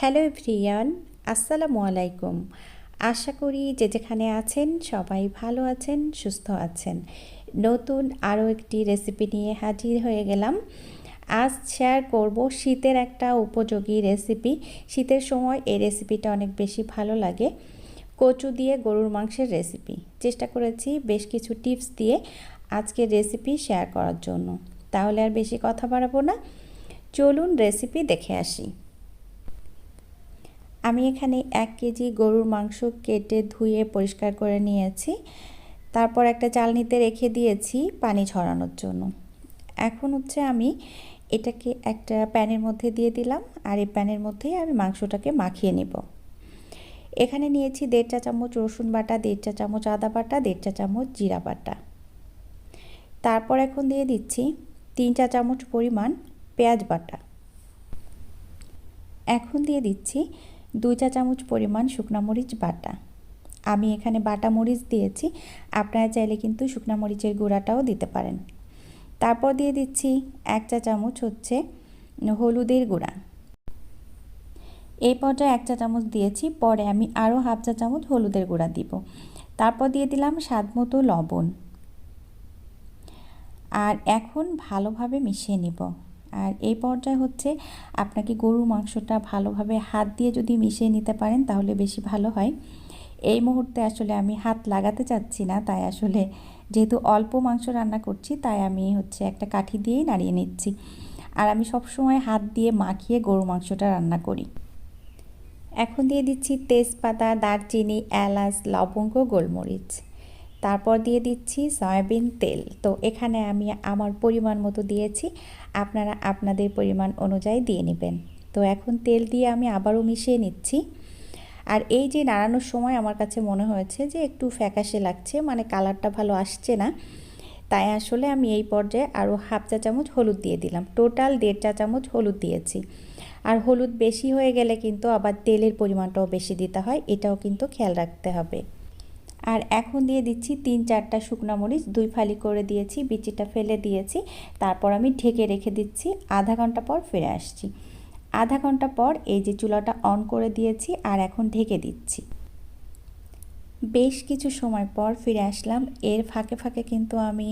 Hello everyone, আসসালামু আলাইকুম। আশা করি যে যেখানে আছেন সবাই ভালো আছেন, সুস্থ আছেন। নতুন আরও একটি রেসিপি নিয়ে হাজির হয়ে গেলাম। আজ শেয়ার করব শীতের একটা উপযোগী রেসিপি। শীতের সময় এই রেসিপিটা অনেক বেশি ভালো লাগে। কচু দিয়ে গরুর মাংসের রেসিপি। চেষ্টা করেছি বেশ কিছু টিপস দিয়ে আজকের রেসিপি শেয়ার করার জন্য। তাহলে আর বেশি কথা বাড়াবো না। চলুন রেসিপি দেখে আসি। আমি এখানে এক কেজি গরুর মাংস কেটে ধুয়ে পরিষ্কার করে নিয়েছি। তারপর একটা চালনিতে রেখে দিয়েছি পানি ঝরানোর জন্য। এখন হচ্ছে আমি এটাকে একটা প্যানের মধ্যে দিয়ে দিলাম আর এই প্যানের মধ্যেই আমি মাংসটাকে মাখিয়ে নেব। এখানে নিয়েছি দেড় চা চামচ রসুন বাটা, দেড় চা চামচ আদা বাটা, দেড় চা চামচ জিরা বাটা। তারপর এখন দিয়ে দিচ্ছি তিন চা চামচ পরিমাণ পেঁয়াজ বাটা। এখন দিয়ে দিচ্ছি দুই চা চামচ পরিমাণ শুকনা মরিচ বাটা। আমি এখানে বাটা মরিচ দিয়েছি, আপনারা চাইলে কিন্তু শুকনা মরিচের গুঁড়াটাও দিতে পারেন। তারপর দিয়ে দিচ্ছি এক চা চামচ হচ্ছে হলুদের গুঁড়া। এই পর্যায়ে এক চা চামচ দিয়েছি, পরে আমি আরও হাফ চা চামচ হলুদের গুঁড়া দিব। তারপর দিয়ে দিলাম স্বাদ মতো লবণ। আর এখন ভালোভাবে মিশিয়ে নিব। আর এই পর্যায়ে হচ্ছে আপনাকে গরুর মাংসটা ভালোভাবে হাত দিয়ে যদি মিশিয়ে নিতে পারেন তাহলে বেশি ভালো হয়। এই মুহূর্তে আসলে আমি হাত লাগাতে চাচ্ছি না, তাই আসলে যেহেতু অল্প মাংস রান্না করছি তাই আমি হচ্ছে একটা কাঠি দিয়েই নাড়িয়ে নিচ্ছি। আর আমি সবসময় হাত দিয়ে মাখিয়ে গরু মাংসটা রান্না করি। এখন দিয়ে দিচ্ছি তেজপাতা, দারচিনি, এলাচ, লবঙ্গ, গোলমরিচ। তারপর দিয়ে দিচ্ছি সয়াবিন তেল। তো এখানে আমি আমার পরিমাণ মতো দিয়েছি। আপনারা আপনাদের পরিমাণ অনুযায়ী দিয়ে নেবেন। তো এখন তেল দিয়ে আমি আবারও মিশিয়ে নিচ্ছি। আর এই যে নাড়ানোর সময় আমার কাছে মনে হয়েছে যে একটু ফ্যাকাশে লাগছে মানে কালারটা ভালো আসছে না। তাই আসলে আমি এই পর্যায়ে আরও হাফ চা চামচ হলুদ দিয়ে দিলাম। টোটাল দেড় চা চামচ হলুদ দিয়েছি। আর হলুদ বেশি হয়ে গেলে কিন্তু আবার তেলের পরিমাণটাও বেশি দিতে হয়, এটাও কিন্তু খেয়াল রাখতে হবে। আর এখন দিয়ে দিচ্ছি তিন চারটা শুকনো মরিচ, দুই ফালি করে দিয়েছি, বিচিটা ফেলে দিয়েছি। তারপর আমি ঢেকে রেখে দিচ্ছি, আধা ঘণ্টা পর ফিরে আসছি। আধা ঘণ্টা পর এই যে চুলাটা অন করে দিয়েছি আর এখন ঢেকে দিচ্ছি। বেশ কিছু সময় পর ফিরে আসলাম। এর ফাঁকে ফাঁকে কিন্তু আমি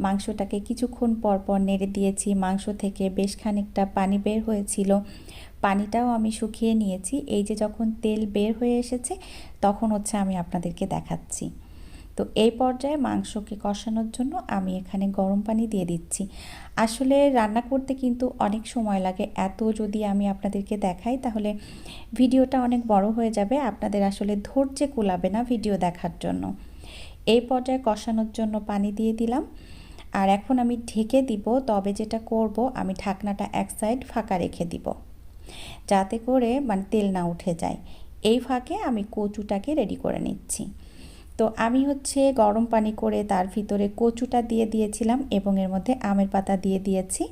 মাংসটাকে কিছুক্ষণ পর পর নেড়ে দিয়েছি। মাংস থেকে বেশ খানিকটা পানি বের হয়েছিল। পানিটাও আমি শুকিয়ে নিয়েছি। এই যে যখন তেল বের হয়ে এসেছে, তখন হচ্ছে আমি আপনাদেরকে দেখাচ্ছি। তো এই পর্যায়ে মাংসকে কষানোর জন্য আমি এখানে গরম পানি দিয়ে দিচ্ছি। আসলে রান্না করতে কিন্তু অনেক সময় লাগে। এত যদি আমি আপনাদেরকে দেখাই, তাহলে ভিডিওটা অনেক বড় হয়ে যাবে। আপনাদের আসলে ধৈর্যে কুলাবে না ভিডিও দেখার জন্য। এই পর্যায়ে কষানোর জন্য পানি দিয়ে দিলাম। আর এখন আমি ঢেকে দিব। তবে যেটা করব, আমি ঢাকনাটা এক সাইড ফাঁকা রেখে দিব। যাতে করে মানে তেল না উঠে যায়। এই ফাঁকে আমি কচুটাকে রেডি করে নিচ্ছি। তো আমি হচ্ছে গরম পানি করে তার ভিতরে কচুটা দিয়ে দিয়েছিলাম এবং এর মধ্যে আমের পাতা দিয়ে দিয়েছি।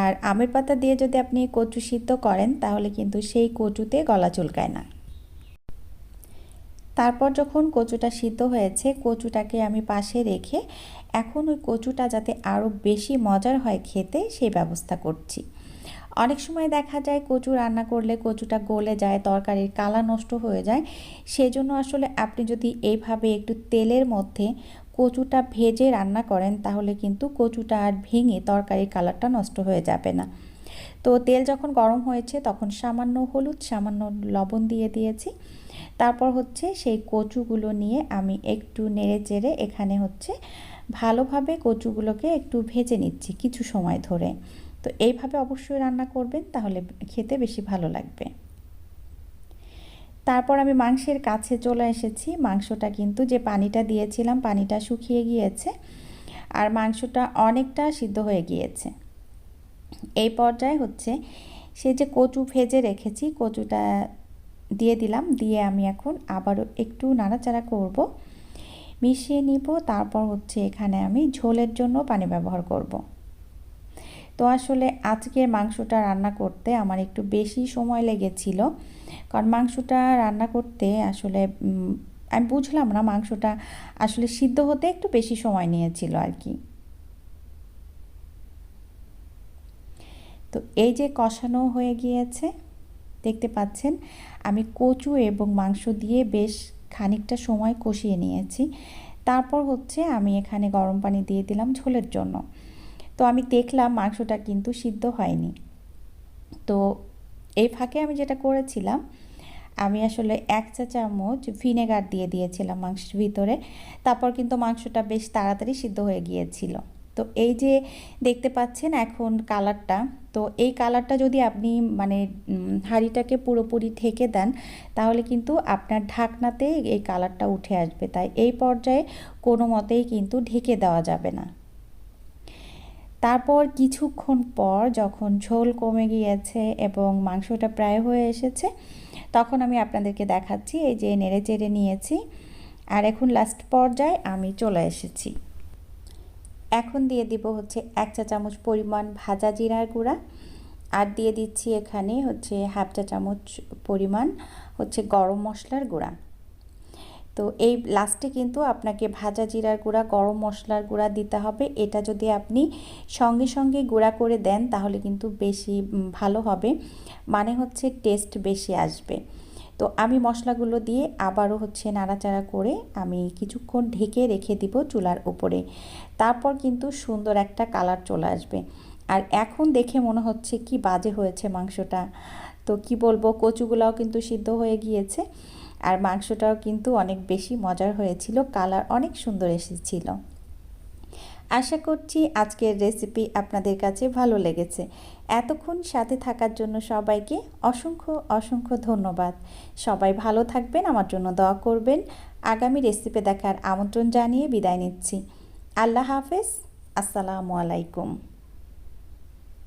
আর আমের পাতা দিয়ে যদি আপনি কচু সিদ্ধ করেন, তাহলে কিন্তু সেই কচুতে গলা চুলকায় না। তারপর যখন কচুটা সিদ্ধ হয়েছে, কচুটাকে আমি পাশে রেখে এখন ওই কচুটা যাতে আরও বেশি মজার হয় খেতে, সেই ব্যবস্থা করছি। অনেক সময় দেখা যায় কচু রান্না করলে কচুটা গলে যায়, তরকারির কালা নষ্ট হয়ে যায়। সেজন্য আসলে আপনি যদি এইভাবে একটু তেলের মধ্যে কচুটা ভেজে রান্না করেন, তাহলে কিন্তু কচুটা আর ভেঙে তরকারির কালারটা নষ্ট হয়ে যাবে না। তো তেল যখন গরম হয়েছে, তখন সামান্য হলুদ, সামান্য লবণ দিয়ে দিয়েছি। তারপর হচ্ছে সেই কচুগুলো নিয়ে আমি একটু নেড়ে চেড়ে এখানে হচ্ছে ভালোভাবে কচুগুলোকে একটু ভেজে নিচ্ছি কিছু সময় ধরে। তো এইভাবে অবশ্যই রান্না করবেন, তাহলে খেতে বেশি ভালো লাগবে। তারপর আমি মাংসের কাছে চলে এসেছি। মাংসটা কিন্তু যে পানিটা দিয়েছিলাম, পানিটা শুকিয়ে গিয়েছে আর মাংসটা অনেকটা সিদ্ধ হয়ে গিয়েছে। এই পর্যায়ে হচ্ছে সে যে কচু ভেজে রেখেছি, কচুটা দিয়ে দিলাম, দিয়ে আমি এখন আবারও একটু নাড়াচাড়া করব, মিশিয়ে নিব। তারপর হচ্ছে এখানে আমি ঝোলের জন্য পানি ব্যবহার করব। তো আসলে আজকের মাংসটা রান্না করতে আমার একটু বেশি সময় লেগেছিল। কারণ মাংসটা রান্না করতে আসলে আমি বুঝলাম না মাংসটা আসলে সিদ্ধ হতে একটু বেশি সময় নিয়েছিল আর কি। তো এই যে কষানো হয়ে গিয়েছে, দেখতে পাচ্ছেন, আমি কচু এবং মাংস দিয়ে বেশ খানিকটা সময় কষিয়ে নিয়েছি। তারপর হচ্ছে আমি এখানে গরম পানি দিয়ে দিলাম ঝোলের জন্য। তো আমি দেখলাম মাংসটা কিন্তু সিদ্ধ হয়নি। তো এই ফাঁকে আমি যেটা করেছিলাম, আমি আসলে এক চা চামচ ভিনেগার দিয়ে দিয়েছিলাম মাংসের ভিতরে। তারপর কিন্তু মাংসটা বেশ তাড়াতাড়ি সিদ্ধ হয়ে গিয়েছিল। তো এই যে দেখতে পাচ্ছেন এখন কালারটা, তো এই কালারটা যদি আপনি মানে হাঁড়িটাকে পুরোপুরি ঢেকে দেন, তাহলে কিন্তু আপনার ঢাকনাতে এই কালারটা উঠে আসবে। তাই এই পর্যায়ে কোনো মতেই কিন্তু ঢেকে দেওয়া যাবে না। তারপর কিছুক্ষণ পর যখন ঝোল কমে গিয়েছে এবং মাংসটা প্রায় হয়ে এসেছে, তখন আমি আপনাদেরকে দেখাচ্ছি, এই যে নেড়ে চেড়ে নিয়েছি। আর এখন লাস্ট পর্যায়ে আমি চলে এসেছি। এখন দিয়ে দিব হচ্ছে এক চা চামচ পরিমাণ ভাজা জিরার গুঁড়া। আর দিয়ে দিচ্ছি এখানে হচ্ছে হাফ চা চামচ পরিমাণ হচ্ছে গরম মশলার গুঁড়া। তো এই লাস্টে কিন্তু আপনাকে ভাজা জিরার গুঁড়া, গরম মশলার গুঁড়া দিতে হবে। এটা যদি আপনি সঙ্গে সঙ্গে গুঁড়া করে দেন, তাহলে কিন্তু বেশি ভালো হবে। মানে হচ্ছে টেস্ট বেশি আসবে। তো আমি মশলাগুলো দিয়ে আবারও হচ্ছে নাড়াচাড়া করে আমি কিছুক্ষণ ঢেকে রেখে দিব চুলার উপরে। তারপর কিন্তু সুন্দর একটা কালার চলে আসবে। আর এখন দেখে মনে হচ্ছে কি বাজে হয়েছে মাংসটা। তো কি বলব, কচুগুলাও কিন্তু সিদ্ধ হয়ে গিয়েছে। আর মাংসটাও কিন্তু অনেক বেশি মজার হয়েছিল, কালার অনেক সুন্দর এসেছিল। আশা করছি আজকের রেসিপি আপনাদের কাছে ভালো লেগেছে। এতক্ষণ সাথে থাকার জন্য সবাইকে অসংখ্য অসংখ্য ধন্যবাদ। সবাই ভালো থাকবেন, আমার জন্য দোয়া করবেন। আগামী রেসিপি দেখার আমন্ত্রণ জানিয়ে বিদায় নিচ্ছি। আল্লাহ হাফেজ, আসসালামু আলাইকুম।